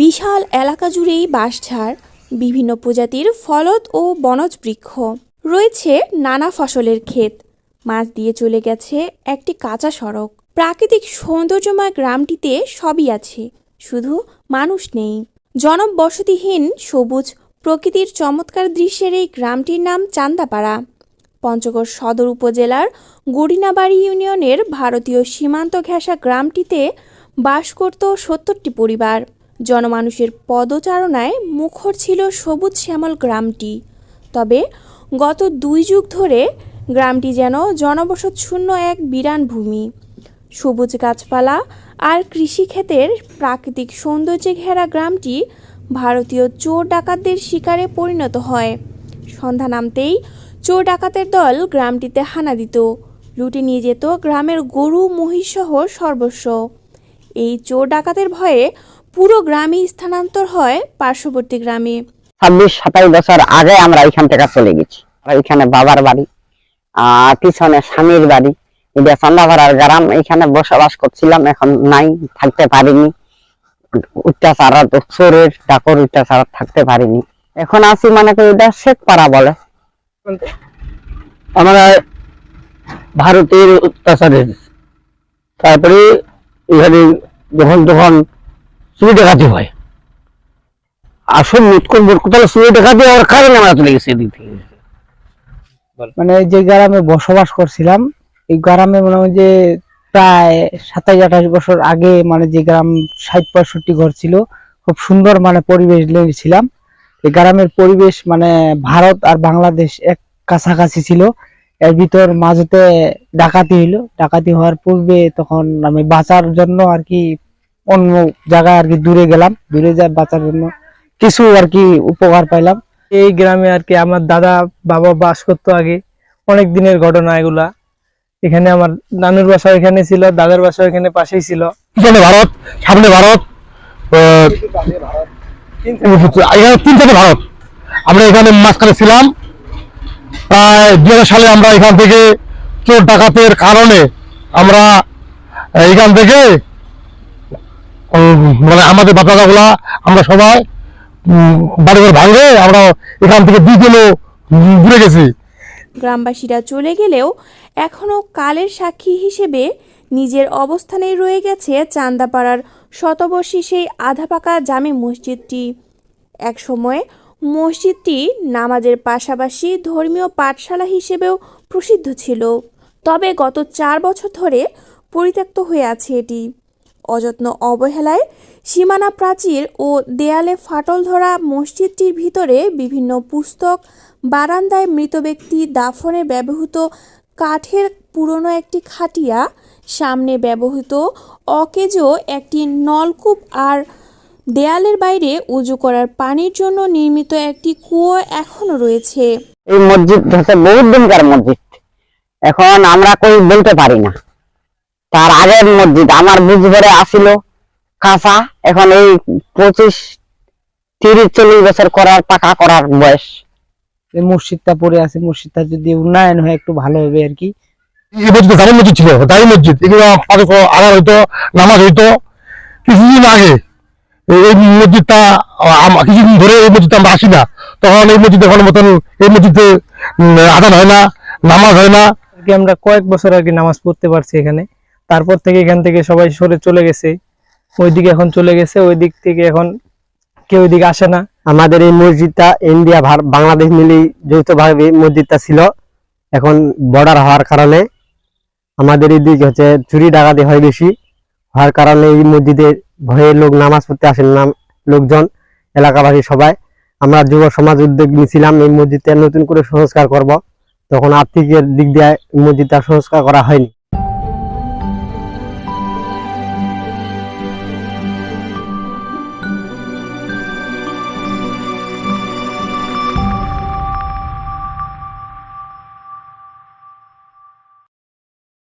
বিশাল এলাকা জুড়েই বাঁশঝাড় বিভিন্ন প্রজাতির ফলদ ও বনজ বৃক্ষ। রয়েছে নানা ফসলের ক্ষেত। মাছ দিয়ে চলে গেছে একটি কাঁচা সড়ক। প্রাকৃতিক সৌন্দর্যময় গ্রামটিতে সবই আছে, শুধু মানুষ নেই। জনবসতিহীন সবুজ প্রকৃতির চমৎকার দৃশ্যের এই গ্রামটির নাম চান্দাপাড়া। পঞ্চগড় সদর উপজেলার গড়িনাবাড়ি ইউনিয়নের ভারতীয় সীমান্ত ঘেঁষা গ্রামটিতে বাস করত সত্তরটি পরিবার। জনমানুষের পদচারণায় মুখর ছিল সবুজ শ্যামল গ্রামটি। তবে গত দুই যুগ ধরে গ্রামটি যেন জনবসত শূন্য এক বিরান ভূমি। সবুজ গাছপালা আর কৃষিক্ষেতের প্রাকৃতিক সৌন্দর্যে ঘেরা গ্রামটি ভারতীয় চোর ডাকাতদের শিকারে পরিণত হয়। সন্ধ্যা নামতেই চোর ডাকাতের দল গ্রামটিতে হানা দিত। লুটে নিয়ে যেত গ্রামের গরু মহিষসহ সর্বস্ব। এই চোর ডাকাতের ভয়ে পুরো গ্রামই স্থানান্তর হয় পার্শ্ববর্তী গ্রামে। ছাব্বিশ সাতাশ বছর আগে আমরা এখান থেকে চলে গেছি। এখানে বাবার বাড়ি, আহ, পিছনে স্বামীর বাড়ি। এটা চন্দাভাড়ার গ্রাম, এখানে বসবাস করছিলাম, এখন নাই, থাকতে পারিনি। অত্যাচার, চোরের ডাকর অত্যাচার থাকতে পারিনি। এখন আছি মানে এটা শেখ পাড়া বলে। আমরা ভারতের অত্যাচারের, তারপরে এখানে যখন তখন চুরি ডাকাতি হয়। আসল মুৎকর মোটকতলা চুরি ডাকাতি হওয়ার কারণে আমরা চলে গেছি এদিক থেকে। মানে যে গ্রামে বসবাস করছিলাম এই গ্রামে মনে হয় যে প্রায় সাতাশ আঠাশ বছর আগে মানে যে গ্রাম ষাট পঁয়ষট্টি ঘর ছিল খুব সুন্দর মানে পরিবেশ ছিলাম এই গ্রামের পরিবেশ মানে ভারত আর বাংলাদেশ এক কাছাকাছি ছিল। এর ভিতর মাঝেতে ডাকাতি হইল। ডাকাতি হওয়ার পূর্বে তখন আমি বাঁচার জন্য আর কি অন্য জায়গায় আর কি দূরে গেলাম। দূরে যা বাঁচার জন্য কিছু আর কি উপকার পাইলাম। এই গ্রামে আর কি আমার দাদা বাবা বাস করতো আগে। অনেক দিনের ঘটনা এগুলা। এখানে আমার নানুর বাসা এখানে ছিল দাদার বাসা এখানে পাশেই ছিল। পিছনে ভারত সামনে ভারত এখানে তিনটাতে ভারত। আমরা এখানে মাঝখানে ছিলাম। প্রায় দু হাজার সালে আমরা এখান থেকে চোর ডাকাতের কারণে আমরা এখান থেকে মানে আমাদের বাচ্চা গুলা আমরা সবাই বাড়ি ঘর ভাঙে, আমরা এখান থেকে দুই কিলো গেছি। গ্রামবাসীরা চলে গেলেও এখনও কালের সাক্ষী হিসেবে নিজের অবস্থানে রয়ে গেছে চান্দাপাড়ার শতবর্ষী সেই আধা পাকা জামে মসজিদটি। একসময় মসজিদটি নামাজের পাশাপাশি ধর্মীয় পাঠশালা হিসেবেও প্রসিদ্ধ ছিল। তবে গত চার বছর ধরে পরিত্যক্ত হয়ে আছে এটি। অযত্ন অবহেলায় সীমানা প্রাচীর ও দেয়ালে ফাটল ধরা মসজিদটির ভিতরে বিভিন্ন পুস্তক, বারান্দায় মৃত ব্যক্তি, দাফনে ব্যবহৃত কাঠের পুরনো একটি খাটিয়া, সামনে ব্যবহৃত অকেজো একটি নলকূপ আর দেয়ালের বাইরে উজু করার পানির জন্য নির্মিত একটি কুয়ো এখনও রয়েছে। এই মসজিদ হচ্ছে বহুত দিনকার মসজিদ। এখন আমরা কই বলতে পারি না। তার আগের মসজিদ আমার বুঝ ভরে আসিল। কাঁচা এখন এই পঁচিশ তিরিশ চল্লিশ বছর করার পাকা করার বয়স। এই মসজিদটা পড়ে আছে মসজিদটা যদি উন্নয়ন হয় একটু ভালো হবে আর কি। এই মসজিদ ছিল মসজিদ। এগুলো আমাদের হইতো নামাজ হইতো। কিছুদিন আগে এই এই মসজিদটা কিছুদিন ধরে এই মসজিদটা আমরা আসি না। তখন এই মসজিদে কোনো মতন এই মসজিদে আদান হয় না নামাজ হয় না। আমরা কয়েক বছর আর কি নামাজ পড়তে পারছি এখানে। তারপর থেকে এখান থেকে সবাই সরে চলে গেছে। ওইদিকে এখন চলে গেছে ওই দিক থেকে এখন কেউ ওইদিকে আসে না। আমাদের এই মসজিদটা ইন্ডিয়া বাংলাদেশ মিলেই যৌথভাবে মসজিদটা ছিল। এখন বর্ডার হওয়ার কারণে আমাদের এই দিক হচ্ছে চুরি ডাকাতি হয় বেশি। হওয়ার কারণে এই মসজিদে ভয়ে লোক নামাজ পড়তে আসেন না লোকজন, এলাকাবাসী সবাই। আমরা যুব সমাজ উদ্যোগ নিয়েছিলাম, এই মসজিদটা নতুন করে সংস্কার করব। তখন আর্থিকের দিক দিয়ে মসজিদটা সংস্কার করা হয়নি।